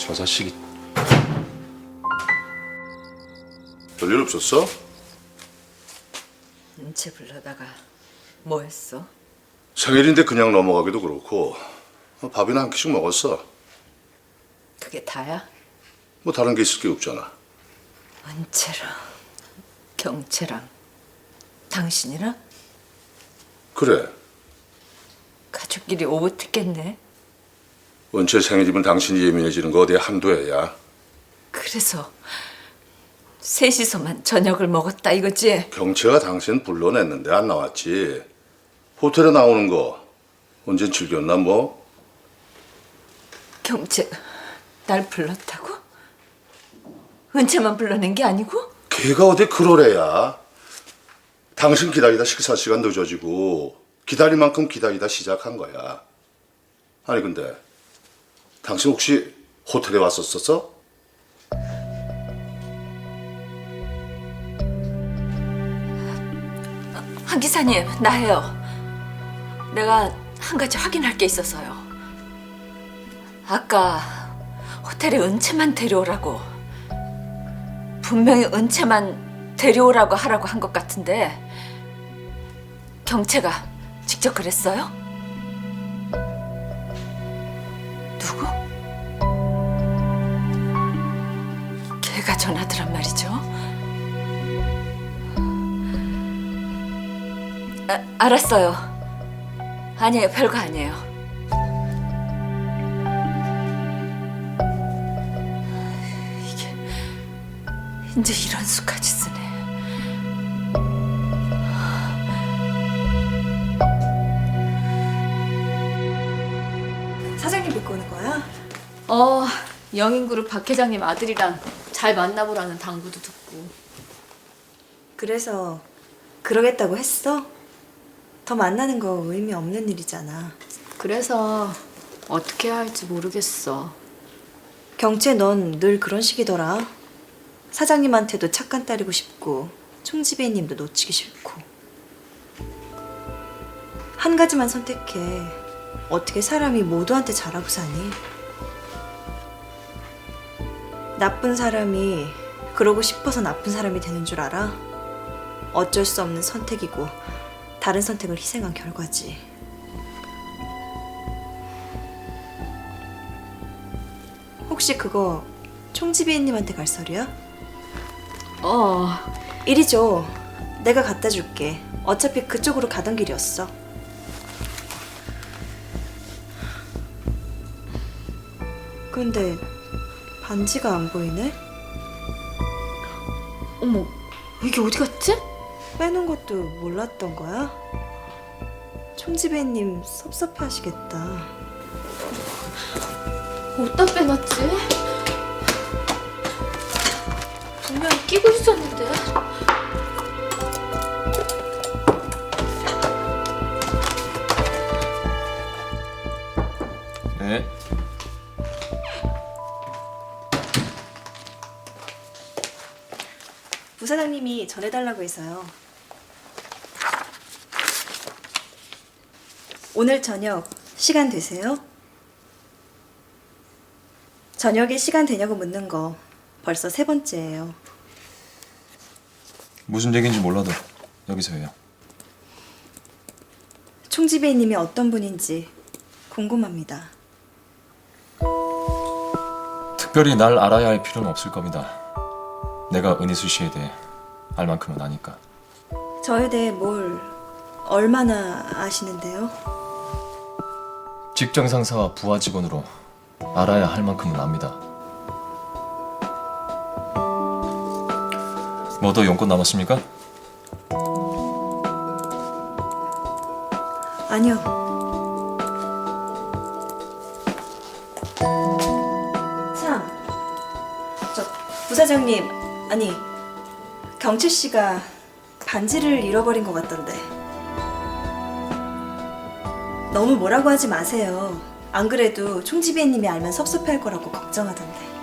저 자식이 별일 없었어? 은채 불러다가 뭐 했어? 생일인데 그냥 넘어가기도 그렇고 어, 밥이나 한 끼씩 먹었어. 그게 다야? 뭐 다른 게 있을 게 없잖아. 은채랑 경채랑 당신이랑 그래. 가족끼리 오붓했겠네. 은채 생일이면 당신이 예민해지는 거 어디에 한두 해야. 그래서 셋이서만 저녁을 먹었다 이거지? 경채가 당신 불러냈는데 안 나왔지. 호텔에 나오는 거 언젠 즐겼나 뭐? 경채 날 불렀다고? 은채만 불러낸 게 아니고? 걔가 어디 그러래야. 당신 기다리다 식사 시간 늦어지고 기다릴 만큼 기다리다 시작한 거야. 아니 근데 당신 혹시 호텔에 왔었었어? 한 기사님 나예요. 내가 한 가지 확인할 게 있어서요. 아까 호텔에 은채만 데려오라고 분명히 은채만 데려오라고 하라고 한 것 같은데 경채가 직접 그랬어요? 전하더란 말이죠. 아, 알았어요. 아니에요, 별거 아니에요. 이게 이제 이런 수까지 쓰네. 사장님 뵙고 오는 거야? 어, 영인그룹 박 회장님 아들이랑 잘 만나보라는 당부도 듣고. 그래서 그러겠다고 했어? 더 만나는 거 의미 없는 일이잖아. 그래서 어떻게 해야 할지 모르겠어. 경채 넌 늘 그런 식이더라. 사장님한테도 착한 딸이고 싶고 총지배님도 놓치기 싫고. 한 가지만 선택해. 어떻게 사람이 모두한테 잘하고 사니? 나쁜 사람이 그러고 싶어서 나쁜 사람이 되는 줄 알아? 어쩔 수 없는 선택이고 다른 선택을 희생한 결과지. 혹시 그거 총지배님한테 갈 소리야? 어, 이리 줘. 내가 갖다 줄게. 어차피 그쪽으로 가던 길이었어. 근데 반지가 안 보이네? 어머, 이게 어디 갔지? 빼는 것도 몰랐던 거야? 총지배님 섭섭해 하시겠다. 어디다 빼놨지? 분명히 끼고 있었는데. 네 부사장님이 전해달라고 해서요. 오늘 저녁 시간 되세요? 저녁에 시간 되냐고 묻는 거 벌써 세 번째예요. 무슨 얘기인지 몰라도 여기서 해요 총지배님이 어떤 분인지 궁금합니다. 특별히 날 알아야 할 필요는 없을 겁니다 내가 은희수 씨에 대해 알 만큼은 아니까 저에 대해 뭘 얼마나 아시는데요? 직장 상사와 부하 직원으로 알아야 할 만큼은 압니다 뭐더 용건 남았습니까? 아니요. 참, 저 부사장님 아니 경채 씨가 반지를 잃어버린 것 같던데. 너무 뭐라고 하지 마세요. 안 그래도 총지배님이 알면 섭섭해할 거라고 걱정하던데.